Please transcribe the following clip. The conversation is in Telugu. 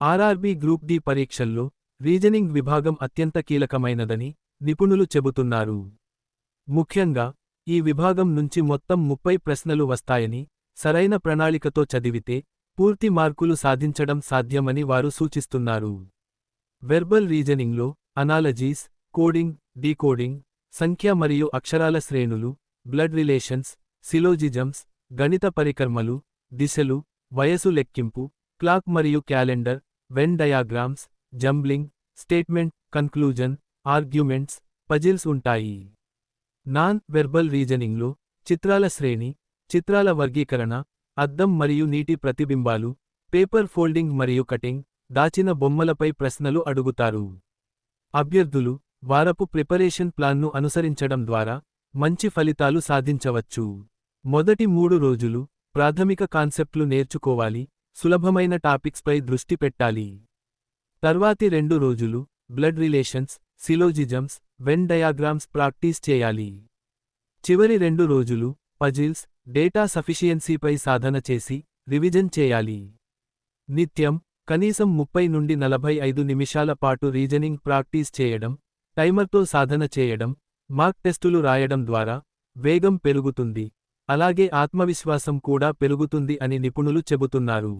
ఆర్ఆర్బీ గ్రూప్ డి పరీక్షల్లో రీజనింగ్ విభాగం అత్యంత కీలకమైనదని నిపుణులు చెబుతున్నారు. ముఖ్యంగా ఈ విభాగం నుంచి మొత్తం ముప్పై ప్రశ్నలు వస్తాయని సరైన ప్రణాళికతో చదివితే పూర్తి మార్కులు సాధించడం సాధ్యమని వారు సూచిస్తున్నారు. వెర్బల్ రీజనింగ్లో అనాలజీస్ కోడింగ్ డీకోడింగ్ సంఖ్య మరియు అక్షరాల శ్రేణులు బ్లడ్ రిలేషన్స్ సిలోజిజమ్స్ గణిత పరికర్మలు దిశలు వయసు లెక్కింపు క్లాక్ మరియు calendar Venn diagrams jumbling statement conclusion arguments puzzles ఉంటాయి. నాన్ వెర్బల్ రీజనింగ్లో చిత్రాల శ్రేణి చిత్రాల వర్గీకరణ అద్దం మరియు నీటి ప్రతిబింబాలు పేపర్ ఫోల్డింగ్ మరియు కటింగ్ దాచిన బొమ్మలపై ప్రశ్నలు అడుగుతారు. అభ్యర్థులు వారపు ప్రిపరేషన్ ప్లాన్ను అనుసరించడం ద్వారా మంచి ఫలితాలు సాధించవచ్చు. మొదటి మూడు రోజులు ప్రాథమిక కాన్సెప్ట్లు నేర్చుకోవాలి సులభమైన టాపిక్స్పై దృష్టి పెట్టాలి. తర్వాతి రెండు రోజులు blood relations syllogisms Venn diagrams practice చేయాలి. చివరి రెండు రోజులు పజిల్స్ డేటా సఫిషియన్సీపై సాధన చేసి రివిజన్ చేయాలి. నిత్యం కనీసం ముప్పై నుండి నలభై ఐదు నిమిషాల పాటు రీజనింగ్ ప్రాక్టీస్ చేయడం టైమర్తో సాధన చేయడం మార్క్ టెస్టులు రాయడం ద్వారా వేగం పెరుగుతుంది. అలాగే ఆత్మవిశ్వాసం కూడా పెరుగుతుంది అని నిపుణులు చెబుతున్నారు.